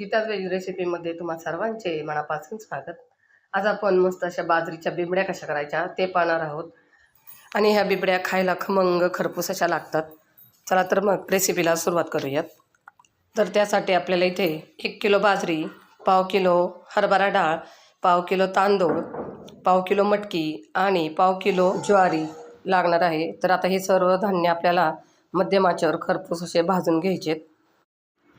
Geeta's veg रेसिपीमध्ये तुम्हा सर्वांचे मनापासून स्वागत. आज आपण मस्त अशा बाजरीच्या बिबड्या कशा करायच्या ते पाहणार आहोत. आणि ह्या बिबड्या खायला खमंग खरपूस अशा लागतात. चला तर मग रेसिपीला सुरुवात करूयात. तर त्यासाठी आपल्याला इथे एक किलो बाजरी पाव किलो हरभरा डाळ पाव किलो तांदूळ पाव किलो मटकी आणि पाव किलो ज्वारी लागणार आहे. तर आता हे सर्व धान्य आपल्याला मध्यमाच्यावर खरपूस असे भाजून घ्यायचे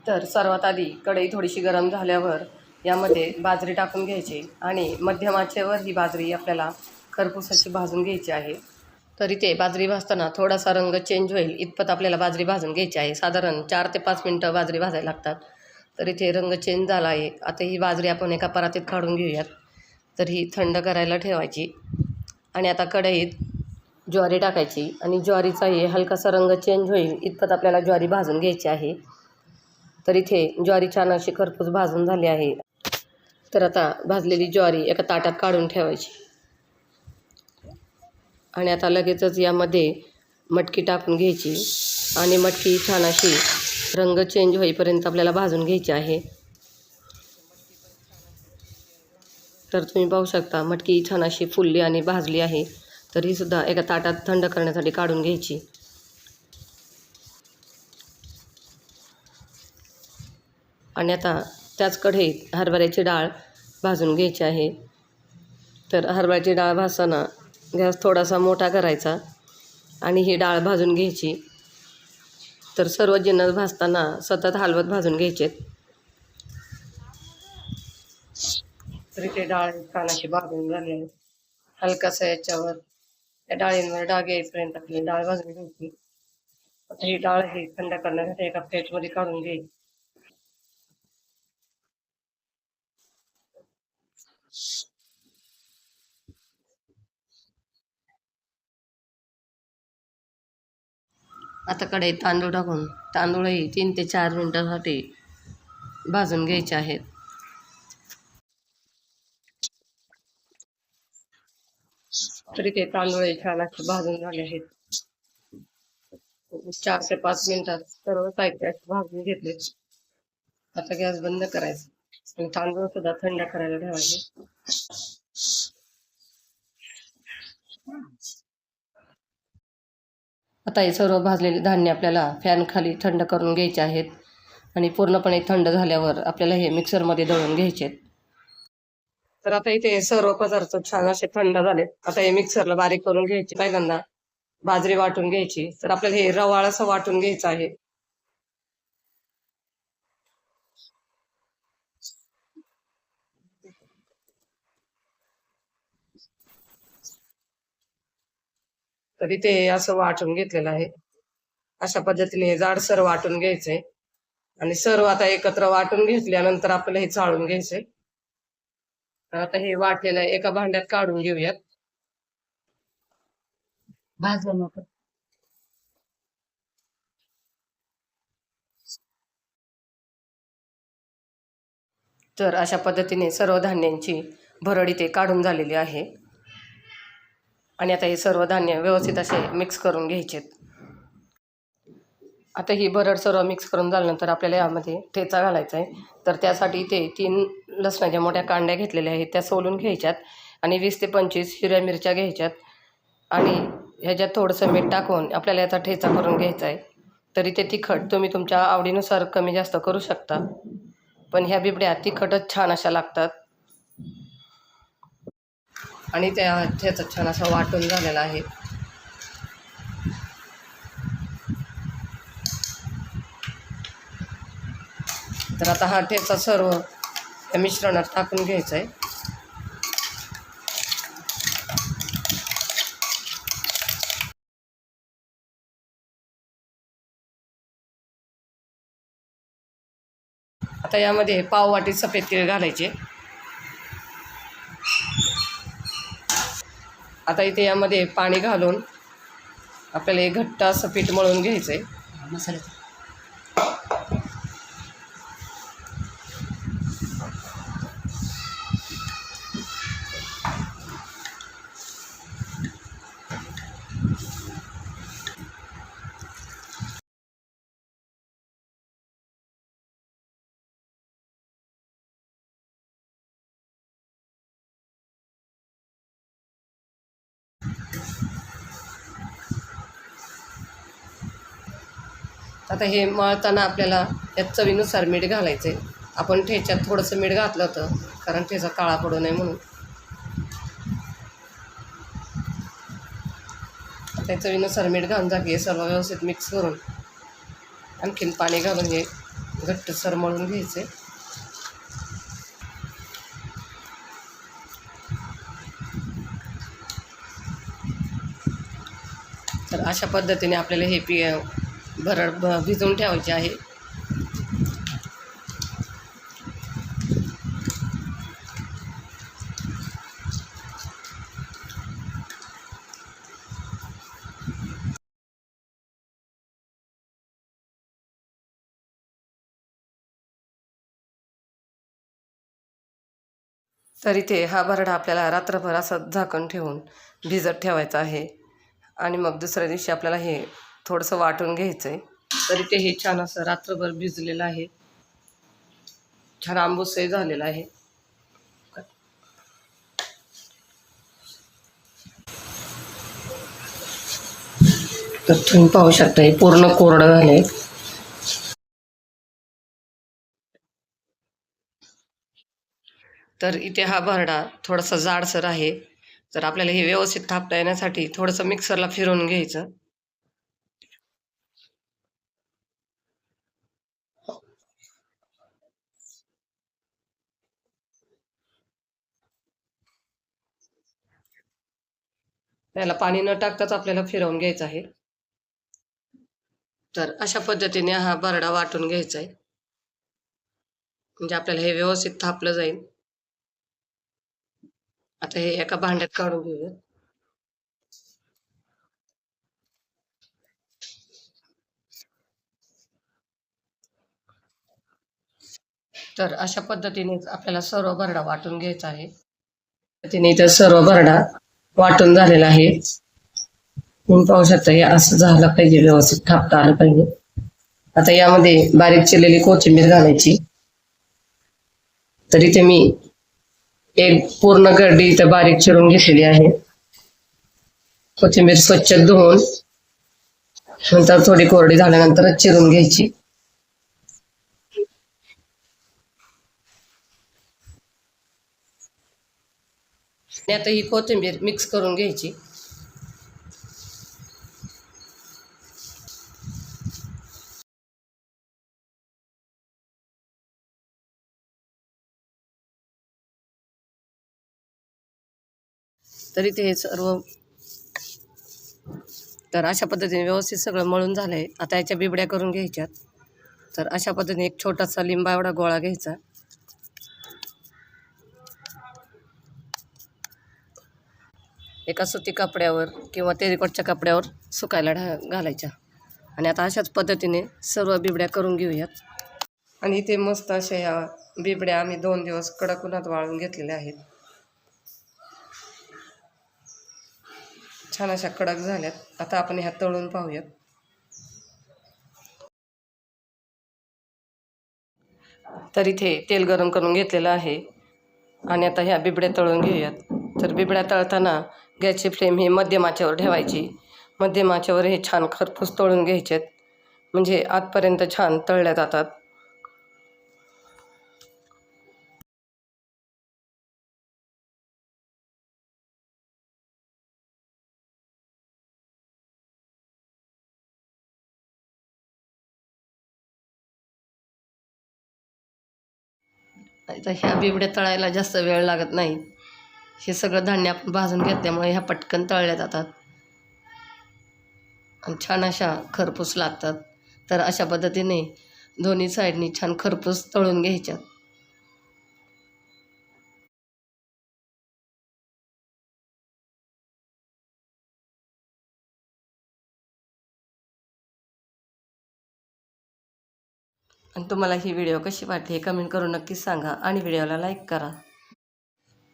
तर सर्वात आधी कढई थोडीशी गरम झाल्यावर यामध्ये बाजरी टाकून घ्यायची आणि मध्यम आचेवर ही बाजरी आपल्याला खरपूस भाजून घ्यायची आहे. तर इथे बाजरी भाजताना थोडासा रंग चेंज होईल इतपत आपल्याला बाजरी भाजून घ्यायची आहे. साधारण चार ते पाच मिनटं बाजरी भाजायला लागतात. तर इथे रंग चेंज झाला आहे. आता ही बाजरी आपण एका परातीत काढून घेऊयात. तर ही थंड करायला ठेवायची. आणि आता कढईत ज्वारी टाकायची आणि ज्वारीचा हे हलकासा रंग चेंज होईल इतपत आपल्याला ज्वारी भाजून घ्यायची आहे. तर इथे ज्वारी छान अशी खरपूस भाजून झाली आहे. तर आता भाजलेली ज्वारी एका ताटात काढून ठेवायची. आणि आता लगेचच यामध्ये मटकी टाकून घ्यायची. आणि मटकी छान अशी रंग चेंज होईपर्यंत आपल्याला भाजून घ्यायची आहे. तर तुम्ही पाहू शकता मटकी छान अशी फुलली आणि भाजली आहे. तर ही सुद्धा एका ताटात थंड करण्यासाठी काढून घ्यायची. आणि आता त्याच कढईत हरभऱ्याची डाळ भाजून घ्यायची आहे. तर हरभऱ्याची डाळ भाजताना गॅस थोडासा मोठा करायचा आणि ही डाळ भाजून घ्यायची. तर सर्व जिन्नस भाजताना सतत हलवत भाजून घ्यायचे. तर इथे डाळ कानाची भाजून झाली आहे. हलकासा याच्यावर त्या डाळींवर डाग येईपर्यंत आपली डाळ भाजून घ्यायची. आता ही डाळ ही थंड करण्यासाठी एका प्लेटमध्ये काढून घ्यायची. आता कढईत तांदूळ टाकून तांदूळही तीन ते चार मिनिटासाठी भाजून घ्यायचे आहेत. तरी ते तांदूळ छान असे भाजून झाले आहेत. चार ते पाच मिनिटात सर्व साहित्य भाजून घेतले. आता गॅस बंद करायचा. आणि तांदूळ सुद्धा थंड करायला ठेवायचे. आता हे सर्व भाजलेले धान्य आपल्याला फॅन खाली थंड करून घ्यायचे आहेत. आणि पूर्णपणे थंड झाल्यावर आपल्याला हे मिक्सरमध्ये दळून घ्यायचे आहेत. तर आता इथे सर्व पदार्थ छान असे थंड झाले आता हे मिक्सरला बारीक करून घ्यायचे. पहिल्यांदा बाजरी वाटून घ्यायची. तर आपल्याला हे रवाळ असं वाटून घ्यायचं आहे. तर इथे असं वाटून घेतलेलं आहे. अशा पद्धतीने हे जाडसर वाटून घ्यायचंय आणि सर्व आता एकत्र वाटून घेतल्यानंतर आपल्याला हे चाळून घ्यायचंय तर आता हे वाटलेलं एका भांड्यात काढून घेऊयात. भाजलं नको तर अशा पद्धतीने सर्व धान्यांची भरड इथे काढून झालेली आहे. आणि आता हे सर्व धान्य व्यवस्थित असे मिक्स करून घ्यायचेत. आता ही भरड सर्व मिक्स करून झाल्यानंतर आपल्याला यामध्ये ठेचा घालायचा आहे. तर त्यासाठी इथे तीन लसणाच्या मोठ्या कांड्या घेतलेल्या आहेत. त्या सोलून घ्यायच्यात आणि वीस ते पंचवीस हिरव्या मिरच्या घ्यायच्यात. आणि ह्याच्यात थोडंसं मीठ टाकून आपल्याला याचा ठेचा करून घ्यायचा आहे. तर इथे तिखट तुम्ही तुमच्या आवडीनुसार कमी जास्त करू शकता. पण ह्या बिबड्या तिखटच छान अशा लागतात. आणि त्या ठेचा छान असा वाटून झालेला आहे. तर आता हा ठेचा सर्व या मिश्रणात टाकून घ्यायचा आहे आता यामध्ये पाव वाटी सफेद तीळ घालायचे. आता इथे यामध्ये पाणी घालून आपल्याला हे घट्ट असं पीठ मळून घ्यायचं आहे मसाल्याचं. आता हे मळताना आपल्याला या चवीनुसार मीठ घालायचं आहे आपण ठेच्यात थोडंसं मीठ घातलं होतं कारण ठेचा काळा पडू नये म्हणून. आता चवीनुसार मीठ घालून जा हे सर्व व्यवस्थित मिक्स करून. आणखीन पाणी घालून हे घट्टसर मळून घ्यायचे तर अशा पद्धतीने आपल्याला हे पी भरड भ- भिजवून ठेवायचे आहे. तर इथे हा भरडा आपल्याला रात्रभर असं झाकण ठेवून भिजत ठेवायचा आहे. आणि मग दुसऱ्या दिवशी आपल्याला हे थोडंसं वाटून घ्यायचं आहे तर इथे हे छान असं रात्रभर भिजलेलं आहे. छान आंबूसही झालेला आहे. तर तुम्ही पाहू शकता हे पूर्ण कोरडं झाले तर इथे हा भरडा थोडासा जाडसर आहे. तर आपल्याला हे व्यवस्थित थापता येण्यासाठी थोडंसं मिक्सरला फिरवून घ्यायचं. त्याला पाणी न टाकताच आपल्याला फिरवून घ्यायचं आहे. तर अशा पद्धतीने हा बरडा वाटून घ्यायचा आहे. म्हणजे आपल्याला हे व्यवस्थित थापलं जाईल. आता हे एका भांड्यात काढून घेऊयात तर अशा पद्धतीने आपल्याला सर्व भरडा वाटून घ्यायचा आहे. पद्धतीने इथं सर्व भरडा वाटून झालेला आहे. तुम्ही पाहू शकता हे असं झालं पाहिजे व्यवस्थित थापता आलं पाहिजे. आता यामध्ये बारीक चिरलेली कोथिंबीर घालायची. तर इथे मी एक पूर्ण गर्दी इथं बारीक चिरून घेतलेली आहे कोथिंबीर स्वच्छ धुवून, नंतर थोडी कोरडी झाल्यानंतरच चिरून घ्यायची. आता ही कोथिंबीर मिक्स करून घ्यायची. तरी ते हे सर्व तर अशा पद्धतीने व्यवस्थित सगळं मळून झालं आहे आता याच्या बिबड्या करून घ्यायच्यात. तर अशा पद्धतीने एक छोटासा लिंबा एवढा गोळा घ्यायचा. एका सुती कपड्यावर किंवा तेरेकोटच्या कपड्यावर सुकायला ढा घालायच्या. आणि आता अशाच पद्धतीने सर्व बिबड्या करून घेऊयात. आणि इथे मस्त अशा या बिबड्या आम्ही दोन दिवस कडक उन्हात वाळून घेतलेल्या आहेत. छान अशा कडक झाल्यात. आता आपण ह्या तळून पाहूयात. तर इथे तेल गरम करून घेतलेलं आहे. आणि आता ह्या बिबड्या तळून घेऊयात. तर बिबड्या तळताना गॅसची फ्लेम ही मध्यमाच्यावर ठेवायची. मध्यमाच्यावर हे छान खरपूस तळून घ्यायचेत. म्हणजे आतपर्यंत छान तळल्या जातात. तर ह्या बिबड्या तळायला जास्त वेळ लागत नाही. हे सगळं धान्य आपण भाजून घेतल्यामुळे ह्या पटकन तळल्या जातात. आणि छान अशा खरपूस लागतात. तर अशा पद्धतीने दोन्ही साईडनी छान खरपूस तळून घ्यायच्यात. आणि तुम्हाला ही व्हिडिओ कशी वाटली हे कमेंट करून नक्कीच सांगा आणि व्हिडिओला लाईक करा.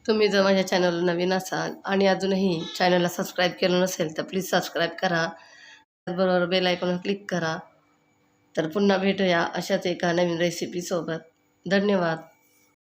तुम्ही जर माझ्या चॅनलला नवीन असाल आणि अजूनही चॅनलला सबस्क्राईब केलं नसेल तर प्लीज सबस्क्राईब करा. त्याचबरोबर बेल आयकॉनवर क्लिक करा. तर पुन्हा भेटूया अशाच एका नवीन रेसिपीसोबत धन्यवाद.